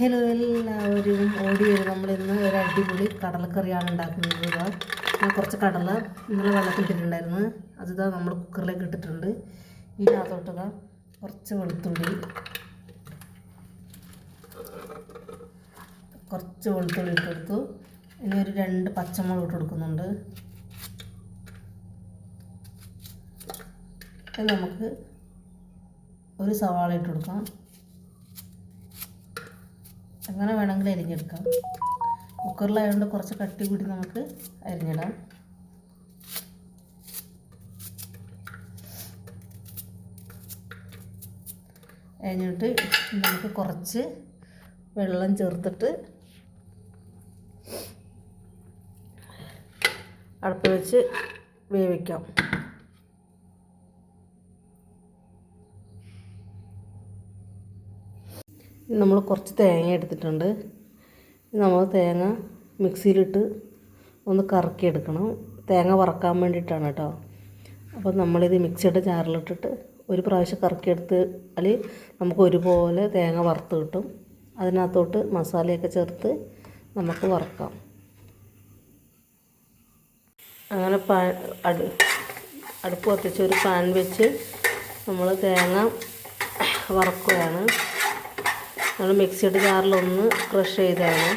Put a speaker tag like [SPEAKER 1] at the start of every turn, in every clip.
[SPEAKER 1] Hello എല്ലാവരും. ഓടി വരും. നമ്മളിന്ന് ഒരു അടിപൊളി കടലക്കറിയാണ് ഉണ്ടാക്കുന്നത് ഇതാ. ഞാൻ കുറച്ച് കടല ഇന്നലെ വെള്ളത്തിലിട്ടിട്ടുണ്ടായിരുന്നു അതിതാ നമ്മൾ കുക്കറിലേക്ക് ഇട്ടിട്ടുണ്ട്. ഇതിനകത്തോട്ട് ഇതാ കുറച്ച് വെളുത്തുള്ളി. കുറച്ച് വെളുത്തുള്ളി ഇട്ടെടുത്തു ഇനി ഒരു രണ്ട് പച്ചമുളക് ഇട്ട് കൊടുക്കുന്നുണ്ട്. നമുക്ക് ഒരു സവാള ഇട്ട് കൊടുക്കാം. അങ്ങനെ വേണമെങ്കിൽ അരിഞ്ഞെടുക്കാം. കുക്കറിലായതുകൊണ്ട് കുറച്ച് കട്ടി കൂടി നമുക്ക് അരിഞ്ഞിടാം. അരിഞ്ഞിട്ട് നമുക്ക് കുറച്ച് വെള്ളം ചേർത്തിട്ട് അടുപ്പ് വെച്ച് വേവിക്കാം. നമ്മൾ കുറച്ച് തേങ്ങ എടുത്തിട്ടുണ്ട്. നമ്മൾ തേങ്ങ മിക്സിയിലിട്ട് ഒന്ന് കറക്കി എടുക്കണം. തേങ്ങ വറക്കാൻ വേണ്ടിയിട്ടാണ് കേട്ടോ. അപ്പോൾ നമ്മളിത് മിക്സിയുടെ ജാറിലിട്ടിട്ട് ഒരു പ്രാവശ്യം കറക്കിയെടുത്ത് അല്ലെങ്കിൽ നമുക്ക് ഒരുപോലെ തേങ്ങ വറുത്ത് കിട്ടും. അതിനകത്തോട്ട് മസാലയൊക്കെ ചേർത്ത് നമുക്ക് വറക്കാം. അങ്ങനെ പാൻ അടു അടുപ്പ് കത്തിച്ച് ഒരു പാൻ വെച്ച് നമ്മൾ തേങ്ങ വറക്കുകയാണ്. നമ്മൾ മിക്സിയുടെ ജാറിലൊന്ന് ക്രഷ് ചെയ്താണ്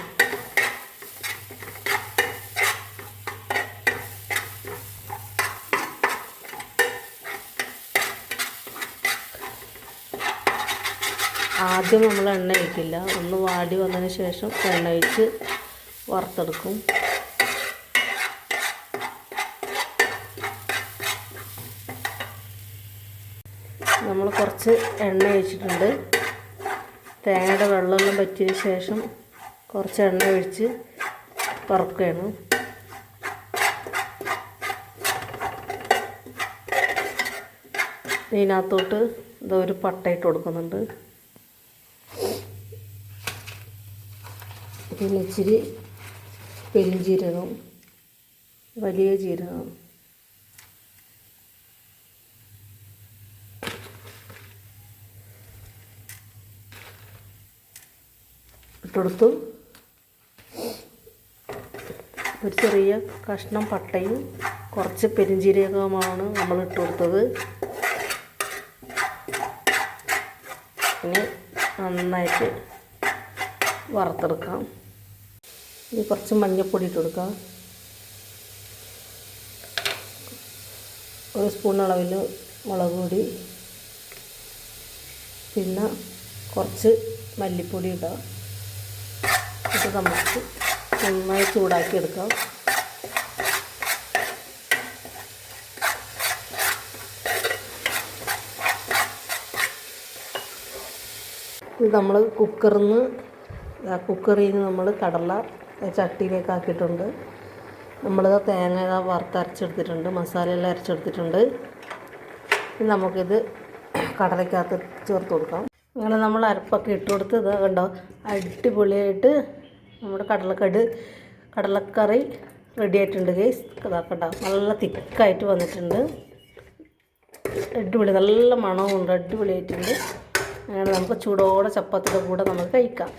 [SPEAKER 1] ആദ്യം നമ്മൾ എണ്ണ ഒഴിക്കില്ല. ഒന്ന് വാടി വന്നതിന് ശേഷം എണ്ണ ഒഴിച്ച് വറുത്തെടുക്കും. നമ്മൾ കുറച്ച് എണ്ണ ഒഴിച്ചിട്ടുണ്ട്. തേങ്ങയുടെ വെള്ളമെല്ലാം പറ്റിയതിന് ശേഷം കുറച്ച് എണ്ണ ഒഴിച്ച് വറക്കുകയാണ്. ഇതിനകത്തോട്ട് ഇതാ ഒരു പട്ട ഇട്ട് കൊടുക്കുന്നുണ്ട്. പിന്നെ ഇച്ചിരി പെരിഞ്ജീരകം വലിയ ജീരകം ഇട്ടെടുത്തു ഒരു ചെറിയ കഷ്ണം പട്ടയും കുറച്ച് പെരിഞ്ചീരകമാണ് നമ്മൾ ഇട്ട് കൊടുത്തത് ഇനി നന്നായിട്ട് വറുത്തെടുക്കാം. ഇനി കുറച്ച് മഞ്ഞൾപ്പൊടി ഇട്ട് കൊടുക്കാം ഒരു സ്പൂൺ അളവിൽ മുളക് പൊടി. പിന്നെ കുറച്ച് മല്ലിപ്പൊടി ഇടാം. ഇത് നമുക്ക് നന്നായി ചൂടാക്കി എടുക്കാം. നമ്മൾ കുക്കറിൽ നിന്ന് കുക്കറിൽ നിന്ന് നമ്മൾ കടല ചട്ടിയിലേക്ക് ആക്കിയിട്ടുണ്ട്. നമ്മൾ തേങ്ങ വറുത്തരച്ചെടുത്തിട്ടുണ്ട് മസാലയെല്ലാം അരച്ചെടുത്തിട്ടുണ്ട്. നമുക്കിത് കടലയ്ക്കകത്ത് ചേർത്ത് കൊടുക്കാം. അങ്ങനെ നമ്മൾ അരപ്പൊക്കെ ഇട്ട് കൊടുത്ത് ഇത് കണ്ടോ അടിപൊളിയായിട്ട് നമ്മുടെ കടലക്കട് കടലക്കറി റെഡി ആയിട്ടുണ്ട് ഗൈസ് കഥാക്കട നല്ല തിക്കായിട്ട് വന്നിട്ടുണ്ട്. അടിപൊളി നല്ല മണവും ഉണ്ട് അടിപൊളിയായിട്ടുണ്ട്. അങ്ങനെ നമുക്ക് ചൂടോടെ ചപ്പാത്തിയുടെ കൂടെ നമുക്ക് കഴിക്കാം.